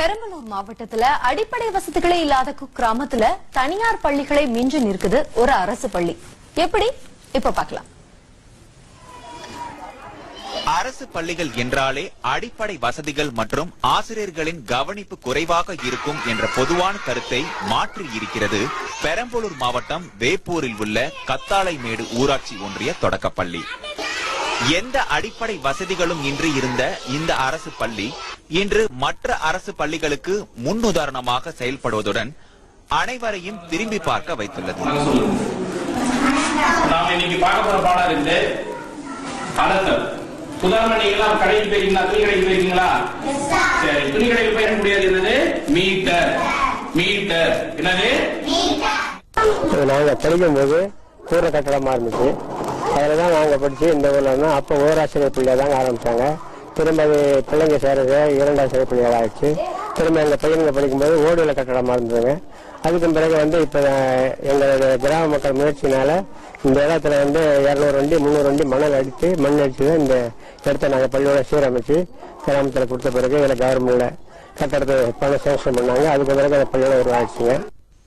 பெரம்பலூர் மாவட்டத்துல அடிப்படை வசதிகளே இல்லாத குக்கிராமத்துல தனியார் பள்ளிகளை மிஞ்சி நிற்குது ஒரு அரசு பள்ளி. எப்படி? இப்ப பாக்கலாம் அரசு பள்ளிகள் என்றாலே அடிப்படை வசதிகள் மற்றும் ஆசிரியர்களின் கவனிப்பு குறைவாக இருக்கும் என்ற பொதுவான கருத்தை மாற்றி இருக்கிறது பெரம்பலூர் மாவட்டம் வேப்பூரில் உள்ள கத்தாளைமேடு ஊராட்சி ஒன்றிய தொடக்கப்பள்ளி. எந்த அடிப்படை வசதிகளும் இன்றி இருந்த இந்த அரசு பள்ளி இன்று மற்ற அரசு பள்ளிகளுக்கு முன்னுதாரணமாக செயல்படுவதுடன் அனைவரையும் திரும்பி பார்க்க வைத்துள்ளது. நாம இன்னைக்கு பார்க்க போற பாடம் இருந்து அளத்தல் உதாரணம் நீங்க எல்லாம் கடைக்கு போயிருக்கீங்களா? துணி கடைக்கு போயிருக்கீங்களா? சரி துணி கடைக்கு போயிட முடியாது. என்னது? மீட்டர். மீட்டர். என்னது? நாங்கள் படிக்கும்போது கூரை கட்டடமாக இருந்துச்சு. அதில் தான் நாங்கள் படித்து இந்த ஊரில் அப்போ ஓராசிரியர் பிள்ளைய தாங்க ஆரம்பித்தாங்க திரும்ப அது பிள்ளைங்க சேருது இரண்டாசிரியர் பிள்ளைகள் ஆயிடுச்சு. திரும்ப எங்கள் பையனுங்க படிக்கும்போது ஓடுவில் கட்டடமாக இருந்ததுங்க அதுக்கு பிறகு வந்து இப்போ எங்களுடைய கிராம மக்கள் முயற்சினால இந்த இடத்துல வந்து இரநூறு வண்டி முந்நூறு வண்டி மணல் அடித்து மண் அடித்து தான் இந்த இடத்த நாங்கள் பள்ளியோட சீரமைச்சு கிராமத்தில் கொடுத்த பிறகு இதில் கவர்மெண்ட்டில் கட்டடத்தை பணம் சேங்ஷன் பண்ணாங்க. அதுக்கு பிறகு அந்த பள்ளியோட உருவாச்சுங்க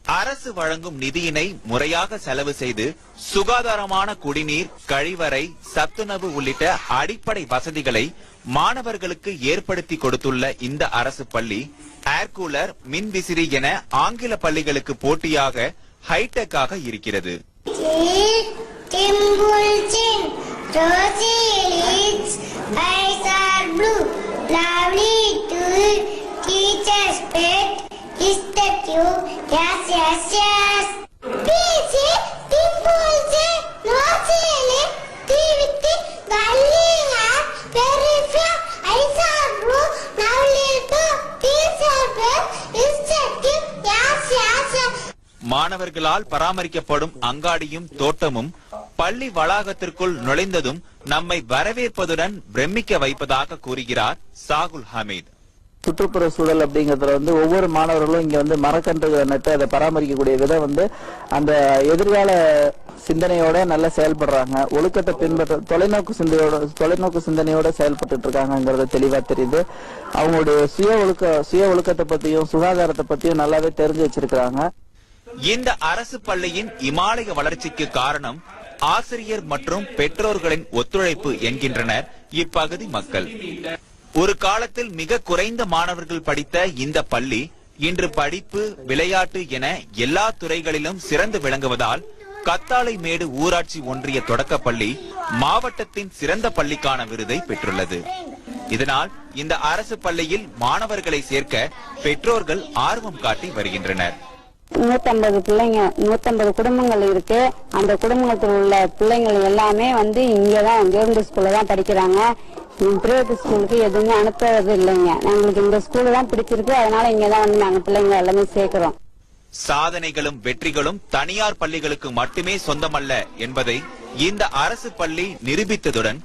அரசு வழங்கும் நிதியினை முறையாக செலவு செய்து சுகாதாரமான குடிநீர் கழிவறை சத்துணவு உள்ளிட்ட அடிப்படை வசதிகளை மாணவர்களுக்கு ஏற்படுத்தி கொடுத்துள்ள இந்த அரசு பள்ளி ஏர்கூலர் மின்விசிறி மின் விசிறி என ஆங்கில பள்ளிகளுக்கு போட்டியாக ஹைடெக்காக இருக்கிறது. மாணவர்களால் பராமரிக்கப்படும் அங்காடியும் தோட்டமும் பள்ளி வளாகத்திற்குள் நுழைந்ததும் நம்மை வரவேற்பதுடன் பிரமிக்க வைப்பதாக கூறுகிறார் சாகுல் ஹமீத். சுற்றுப்புற சூழல் அப்படிங்கறதுல வந்து ஒவ்வொரு மாணவர்களும் இங்க வந்து மரக்கன்றுகளை நட்டு அதை பராமரிக்கக்கூடிய விதம் வந்து அந்த எதிர்கால சிந்தனையோட நல்லா செயல்படுறாங்க. ஒழுக்கத்தை பின்பற்ற தொலைநோக்கு சிந்தையோட தொலைநோக்கு சிந்தனையோட செயல்பட்டு இருக்காங்கிறது தெளிவா தெரியுது. அவங்களுடைய சுய ஒழுக்க சுய ஒழுக்கத்தை பத்தியும் சுகாதாரத்தை பத்தியும் நல்லாவே தெரிஞ்சு வச்சிருக்காங்க இந்த அரசு பள்ளியின் இமாலய வளர்ச்சிக்கு காரணம் ஆசிரியர் மற்றும் பெற்றோர்களின் ஒத்துழைப்பு என்கின்றனர் இப்பகுதி மக்கள். ஒரு காலத்தில் மிக குறைந்த மாணவர்கள் படித்த இந்த பள்ளி இன்று படிப்பு விளையாட்டு என எல்லா துறைகளிலும் சிறந்து விளங்குவதால் கத்தாளைமேடு ஊராட்சி ஒன்றிய தொடக்கப்பள்ளி மாவட்டத்தின் சிறந்த பள்ளிக்கான விருதை பெற்றுள்ளது. இதனால் இந்த அரசு பள்ளியில் மாணவர்களை சேர்க்க பெற்றோர்கள் ஆர்வம் காட்டி வருகின்றனர். நூத்தம்பது பிள்ளைங்க நூத்தம்பது குடும்பங்கள் இருக்கு. அந்த குடும்பத்தில் உள்ள பிள்ளைங்கள் எல்லாமே வந்து இங்கதான் கவர்மெண்ட் ஸ்கூல்ல தான் படிக்கிறாங்க பிரைவேட் ஸ்கூலுக்கு எதுவுமே அனுப்புறது இல்லைங்க. எங்களுக்கு இந்த ஸ்கூல் தான் பிடிச்சிருக்கு. அதனால இங்கதான் வந்து நாங்க பிள்ளைங்க எல்லாமே சேர்க்கிறோம். சாதனைகளும் வெற்றிகளும் தனியார் பள்ளிகளுக்கு மட்டுமே சொந்தமல்ல என்பதை இந்த அரசு பள்ளி நிரூபித்ததுடன்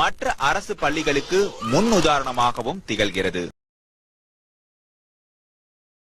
மற்ற அரசு பள்ளிகளுக்கு முன் உதாரணமாகவும் திகழ்கிறது.